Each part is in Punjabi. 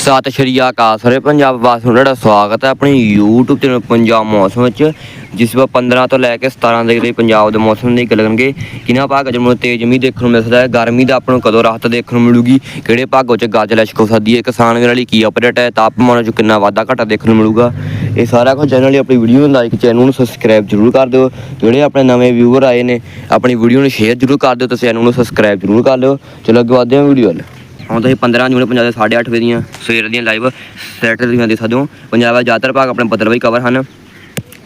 ਸਤਿ ਸ਼੍ਰੀ ਅਕਾਲ ਸਾਰੇ ਪੰਜਾਬ ਵਾਸੀਆਂ ਨੂੰ ਤੁਹਾਡਾ ਸਵਾਗਤ ਹੈ ਆਪਣੀ YouTube ਚੈਨਲ ਪੰਜਾਬ ਮੌਸਮ ਵਿੱਚ, ਜਿਸ ਵਾਰ 15 ਤੋਂ ਲੈ ਕੇ 17 ਦੇ ਲਈ ਪੰਜਾਬ ਦੇ ਮੌਸਮ ਦੀ ਗੱਲ ਕਰਨਗੇ ਕਿਹਨਾਂ ਭਾਗਾਂ ਚ ਮੈਨੂੰ ਤੇਜ਼ ਮੀਂਹ ਦੇਖਣ ਨੂੰ ਮਿਲ ਸਕਦਾ ਹੈ, ਗਰਮੀ ਦਾ ਆਪਾਂ ਨੂੰ ਕਦੋਂ ਰਾਹਤ ਦੇਖਣ ਨੂੰ ਮਿਲੂਗੀ, ਕਿਹੜੇ ਭਾਗੋਂ ਚ ਗੱਜ ਲਸ਼ਕ ਹੋ ਸਕਦੀ ਹੈ, ਕਿਸਾਨ ਵੀਰਾਂ ਲਈ ਕੀ ਅਪਡੇਟ ਹੈ, ਤਾਪਮਾਨ ਚ ਕਿੰਨਾ ਵਾਧਾ ਘਟਾ ਦੇਖਣ ਨੂੰ ਮਿਲੂਗਾ, ਇਹ ਸਾਰਾ ਕੁਝ ਚੈਨਲ ਲਈ ਆਪਣੀ ਵੀਡੀਓ ਨੂੰ ਲਾਈਕ ਚੈਨਲ ਨੂੰ ਸਬਸਕ੍ਰਾਈਬ ਜ਼ਰੂਰ ਕਰ ਦਿਓ ਜਿਹੜੇ ਆਪਣੇ ਨਵੇਂ ਵਿਊਅਰ ਆਏ ਨੇ, ਆਪਣੀ ਵੀਡੀਓ ਨੂੰ ਸ਼ੇਅਰ ਜ਼ਰੂਰ ਕਰ ਦਿਓ, ਤੇ ਚੈਨਲ ਨੂੰ ਸਬਸਕ੍ਰਾਈਬ ਜ਼ਰੂਰ ਕਰ ਲਿਓ, ਚਲੋ ਅੱਗੇ ਵਧਦੇ ਹਾਂ ਵੀਡੀਓ ਵੱਲ। ਹੁਣ ਤੁਸੀਂ 15 ਜੂਨ ਪੰਜਾਬ ਦੇ 8:30 ਵਜੇ ਦੀਆਂ ਸਵੇਰ ਦੀਆਂ ਲਾਈਵ ਸੈਟ ਦੀਆਂ ਦੇ ਸਕਦੇ ਹੋ ਪੰਜਾਬ ਦਾ ਜ਼ਿਆਦਾਤਰ ਭਾਗ ਆਪਣੇ ਬੱਦਲਵਾਈ ਕਵਰ ਹਨ।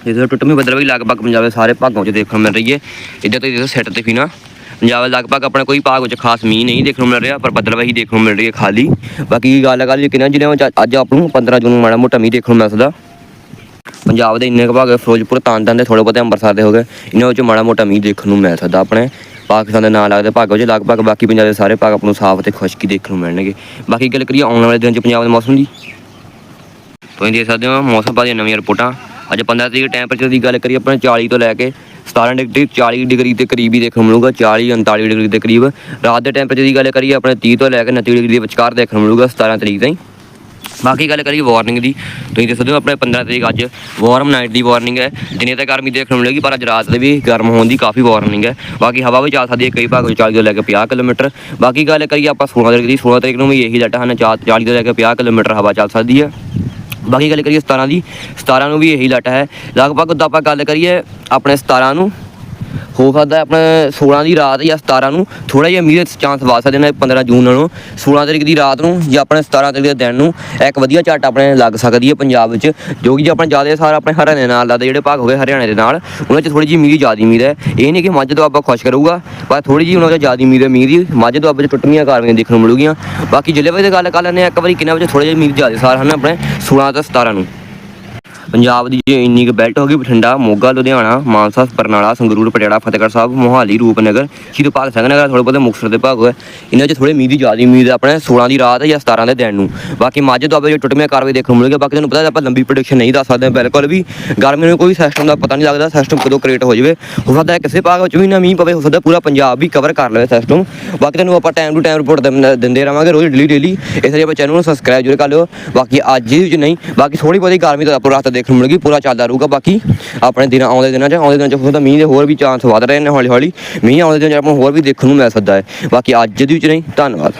ਜਿਸ ਟੁੱਟਵੀਂ ਬੱਦਲਵਾਈ ਲਗਭਗ ਪੰਜਾਬ ਦੇ ਸਾਰੇ ਭਾਗਾਂ ਵਿੱਚ ਦੇਖਣ ਨੂੰ ਮਿਲ ਰਹੀ ਹੈ। ਇੱਧਰ ਤੇ ਦੇਖੋ ਸੈੱਟ ਤੇ ਵੀ ਨਾ ਪੰਜਾਬ ਦੇ ਲਗਭਗ ਆਪਣੇ ਕੋਈ ਭਾਗ ਵਿੱਚ ਖਾਸ ਮੀਂਹ ਨਹੀਂ ਦੇਖਣ ਨੂੰ ਮਿਲ ਰਿਹਾ, ਪਰ ਬੱਦਲਵਾਈ ਦੇਖਣ ਨੂੰ ਮਿਲ ਰਹੀ ਹੈ ਖਾਲੀ। ਬਾਕੀ ਗੱਲ ਕਰ ਲਈ ਕਿਨਾਂ ਜ਼ਿਲ੍ਹਿਆਂ ਵਿੱਚ ਅੱਜ ਆਪ ਨੂੰ 15 ਜੂਨ ਨੂੰ ਮਾੜਾ ਮੋਟਾ ਮੀਂਹ ਦੇਖਣ ਨੂੰ ਮਿਲ ਸਕਦਾ। ਪੰਜਾਬ ਦੇ ਇੰਨੇ ਕੁ ਭਾਗ, ਫਿਰੋਜ਼ਪੁਰ ਤਾਨਤਾਨ ਦੇ ਥੋੜੇ ਬਹੁਤੇ ਅੰਮ੍ਰਿਤਸਰ ਦੇ ਹੋ ਗਏ। ਇਹਨਾਂ ਵਿੱਚ ਮਾੜਾ ਮੋਟਾ ਮੀਂਹ ਦੇਖਣ ਨੂੰ ਮਿਲ ਸਕਦਾ ਆਪਣੇ। ਪਾਕਿਸਤਾਨ ਦੇ ਨਾਂ ਲੱਗਦੇ ਭਾਗ ਵਿੱਚ ਲਗਭਗ ਬਾਕੀ ਪੰਜਾਬ ਦੇ ਸਾਰੇ ਭਾਗ ਆਪ ਨੂੰ ਸਾਫ਼ ਤੇ ਖੁਸ਼ਕੀ ਦੇਖਣ ਨੂੰ ਮਿਲਣਗੇ। ਬਾਕੀ ਗੱਲ ਕਰੀਏ ਆਉਣ ਵਾਲੇ ਦਿਨ 'ਚ ਪੰਜਾਬ ਦੇ ਮੌਸਮ ਦੀ। ਤੁਸੀਂ ਦੇਖ ਸਕਦੇ ਹੋ, ਮੌਸਮ ਬਾਰੇ ਨਵੀਆਂ ਰਿਪੋਰਟਾਂ। ਅੱਜ 15 ਤਰੀਕ ਟੈਂਪਰੇਚਰ ਦੀ ਗੱਲ ਕਰੀਏ ਆਪਣਾ 40 ਤੋਂ ਲੈ ਕੇ 17 ਡਿਗਰੀ 40 ਡਿਗਰੀ ਦੇ ਕਰੀਬ ਹੀ ਦੇਖਣ ਨੂੰ ਮਿਲੂਗਾ 40 39 ਡਿਗਰੀ ਦੇ ਕਰੀਬ। ਰਾਤ ਦੇ ਟੈਂਪਰੇਚਰ ਦੀ ਗੱਲ ਕਰੀਏ ਆਪਣੇ 30 ਤੋਂ ਲੈ ਕੇ 29 ਡਿਗਰੀ ਦੇ ਵਿਚਕਾਰ ਦੇਖਣ ਨੂੰ ਮਿਲੂਗਾ 17 ਤਰੀਕ ਤਾਈਂ। ਬਾਕੀ ਗੱਲ ਕਰੀਏ ਵਾਰਨਿੰਗ ਦੀ, ਤੁਸੀਂ ਦੇਖ ਸਕਦੇ ਹੋ ਆਪਣੇ 15 ਤਰੀਕ ਅੱਜ ਵਾਰਮ ਨਾਈਟ ਦੀ ਵਾਰਨਿੰਗ ਹੈ। ਦਿਨੇ ਤਾਂ ਗਰਮੀ ਦੇਖਣ ਨੂੰ ਮਿਲੇਗੀ, ਪਰ ਅੱਜ ਰਾਤ ਦੇ ਵੀ ਗਰਮ ਹੋਣ ਦੀ ਕਾਫੀ ਵਾਰਨਿੰਗ ਹੈ। ਬਾਕੀ ਹਵਾ ਵੀ ਚੱਲ ਸਕਦੀ ਹੈ, ਕਈ ਭਾਗ ਵਿੱਚ 40 ਤੋਂ ਲੈ ਕੇ 50 ਕਿਲੋਮੀਟਰ। ਬਾਕੀ ਗੱਲ ਕਰੀਏ ਆਪਾਂ 16 ਤਰੀਕ ਦੀ 16 ਤਰੀਕ ਨੂੰ ਵੀ ਇਹੀ ਜੱਟ ਹਨ 40 ਤੋਂ ਲੈ ਕੇ 50 ਕਿਲੋਮੀਟਰ ਹਵਾ ਚੱਲ ਸਕਦੀ ਹੈ। ਬਾਕੀ ਗੱਲ ਕਰੀਏ 17 ਦੀ 17 ਨੂੰ ਵੀ ਇਹੀ ਲੱਟ ਹੈ। ਲਗਭਗ ਉਦਾਂ ਆਪਾਂ ਗੱਲ ਕਰੀਏ ਆਪਣੇ 17 ਨੂੰ ਹੋ ਸਕਦਾ ਹੈ ਆਪਣੇ 16 ਦੀ ਰਾਤ ਜਾਂ 17 ਨੂੰ ਥੋੜਾ ਜਿਹਾ ਮੀਂਹ ਦੇ ਚਾਂਸ ਵਾ ਸਕਦੇ ਨੇ 15 ਜੂਨ ਨਾਲੋਂ। 16 ਤਰੀਕ ਦੀ ਰਾਤ ਨੂੰ ਜਾਂ ਆਪਣੇ 17 ਤਰੀਕ ਦੇ ਦਿਨ ਨੂੰ ਇੱਕ ਵਧੀਆ ਝੱਟ ਆਪਣੇ ਲੱਗ ਸਕਦੀ ਹੈ ਪੰਜਾਬ ਵਿੱਚ, ਜੋ ਕਿ ਜੇ ਆਪਣੇ ਜ਼ਿਆਦਾ ਸਾਰ ਆਪਣੇ ਹਰਿਆਣੇ ਨਾਲ ਲੱਗਦਾ, ਜਿਹੜੇ ਭਾਗ ਹੋ ਗਏ ਹਰਿਆਣੇ ਦੇ ਨਾਲ, ਉਹਨਾਂ 'ਚ ਥੋੜੀ ਜਿਹੀ ਮੀਂਹ ਜ਼ਿਆਦਾ ਉਮੀਦ ਹੈ। ਇਹ ਨਹੀਂ ਕਿ ਮੱਝ ਤੋਂ ਆਪਾਂ ਖੁਸ਼ ਕਰੂਗਾ, ਪਰ ਥੋੜੀ ਜਿਹੀ ਉਹਨਾਂ 'ਚ ਜ਼ਿਆਦਾ ਉਮੀਦ ਹੈ ਮੀਂਹ ਦੀ ਮੱਝ ਤੋਂ ਆਪਾਂ 'ਚ ਟੁੱਟਵੀਆਂ ਕਾਰਵਾਈਆਂ ਦੇਖਣ ਨੂੰ ਮਿਲੂਗੀਆਂ। ਬਾਕੀ ਜ਼ਿਲ੍ਹੇ ਵਿੱਚ ਗੱਲ ਕਰ ਲੈਂਦੇ ਹਾਂ, ਇੱਕ ਵਾਰੀ ਕਿੰਨਾ ਵਿੱਚ ਥੋੜੇ ਜਿਹੇ ਮੀਂਹ ਜ਼ਿਆਦਾ ਸਾਰ ਹਨ ਆਪਣੇ 16 ਤੋਂ 17 ਨੂੰ। ਪੰਜਾਬ ਦੀ ਜੇ ਇੰਨੀ ਕੁ ਬੈਲਟ ਹੋ ਗਈ, ਬਠਿੰਡਾ, ਮੋਗਾ, ਲੁਧਿਆਣਾ, ਮਾਨਸਾ, ਬਰਨਾਲਾ, ਸੰਗਰੂਰ, ਪਟਿਆਲਾ, ਫਤਿਹਗੜ੍ਹ ਸਾਹਿਬ, ਮੋਹਾਲੀ, ਰੂਪਨਗਰ ਸ਼੍ਰੀ ਭਗਤ ਸਿੰਘ ਨਗਰ ਥੋੜੇ ਬਹੁਤੇ ਮੁਕਤਸਰ ਦੇ ਭਾਗ ਹੋਏ। ਇਹਨਾਂ 'ਚ ਥੋੜੇ ਮੀਂਹ ਦੀ ਜ਼ਿਆਦਾ ਉਮੀਦ ਹੈ ਆਪਣੇ 16 ਦੀ ਰਾਤ ਜਾਂ 17 ਦੇ ਦਿਨ ਨੂੰ। ਬਾਕੀ ਮਾਝੇ ਤੋਂ ਆਪੇ ਜੋ ਟੁੱਟਵੀਆਂ ਕਾਰਵਾਈ ਦੇਖਣ ਨੂੰ ਮਿਲੇਗੀ, ਬਾਕੀ ਤੁਹਾਨੂੰ ਪਤਾ ਆਪਾਂ ਲੰਬੀ ਪ੍ਰੈਡਿਕਸ਼ਨ ਨਹੀਂ ਦੱਸ ਸਕਦੇ, ਬਿਲਕੁਲ ਵੀ ਗਰਮੀ ਨੂੰ ਕੋਈ ਸਿਸਟਮ ਦਾ ਪਤਾ ਨਹੀਂ ਲੱਗਦਾ ਸਿਸਟਮ ਕਦੋਂ ਕ੍ਰੀਏਟ ਹੋ ਜਾਵੇ। ਹੋ ਸਕਦਾ ਕਿਸੇ ਭਾਗ ਵਿੱਚ ਵੀ ਨਾ ਮੀਂਹ ਪਵੇ, ਹੋ ਸਕਦਾ ਪੂਰਾ ਪੰਜਾਬ ਵੀ ਕਵਰ ਕਰ ਲਵੇ ਸਿਸਟਮ ਬਾਕੀ ਤੁਹਾਨੂੰ ਆਪਾਂ ਟਾਈਮ ਟੂ ਟਾਈਮ ਰਿਪੋਰਟ ਦਿੰਦੇ ਰਹਾਂਗੇ ਰੋਜ਼ ਡੇਲੀ ਡੇਲੀ ਇਸ ਲਈ ਆਪਾਂ ਚੈਨਲ ਨੂੰ ਸਬਸਕ੍ਰਾਈਬ ਜ਼ਰੂਰ ਕਰ ਲਿਓ। ਬਾਕੀ ਅੱਜ ਹੀ ਵਿੱਚ ਨਹੀਂ, ਬਾਕੀ ਥੋੜੀ ਬਹੁਤੀ ਗਰਮੀ ਤਾਂ ਆਪਾਂ ਰਾਤ ਦੇਖਣ ਨੂੰ ਮਿਲੇਗੀ, ਪੂਰਾ ਚੱਲਦਾ ਰਹੂਗਾ। ਬਾਕੀ ਆਪਣੇ ਦਿਨ, ਆਉਂਦੇ ਦਿਨਾਂ 'ਚ, ਆਉਂਦੇ ਦਿਨਾਂ 'ਚ ਹੋ ਮੀਂਹ ਦੇ ਹੋਰ ਵੀ ਚਾਂਸ ਵਧ ਰਹੇ ਨੇ ਹੌਲੀ ਹੌਲੀ ਮੀਂਹ ਆਉਂਦੇ ਦਿਨਾਂ 'ਚ ਆਪਾਂ ਨੂੰ ਹੋਰ ਵੀ ਦੇਖਣ ਨੂੰ ਮਿਲ ਸਕਦਾ ਹੈ। ਬਾਕੀ ਅੱਜ ਦੀ ਵਿੱਚ ਨਹੀਂ, ਧੰਨਵਾਦ।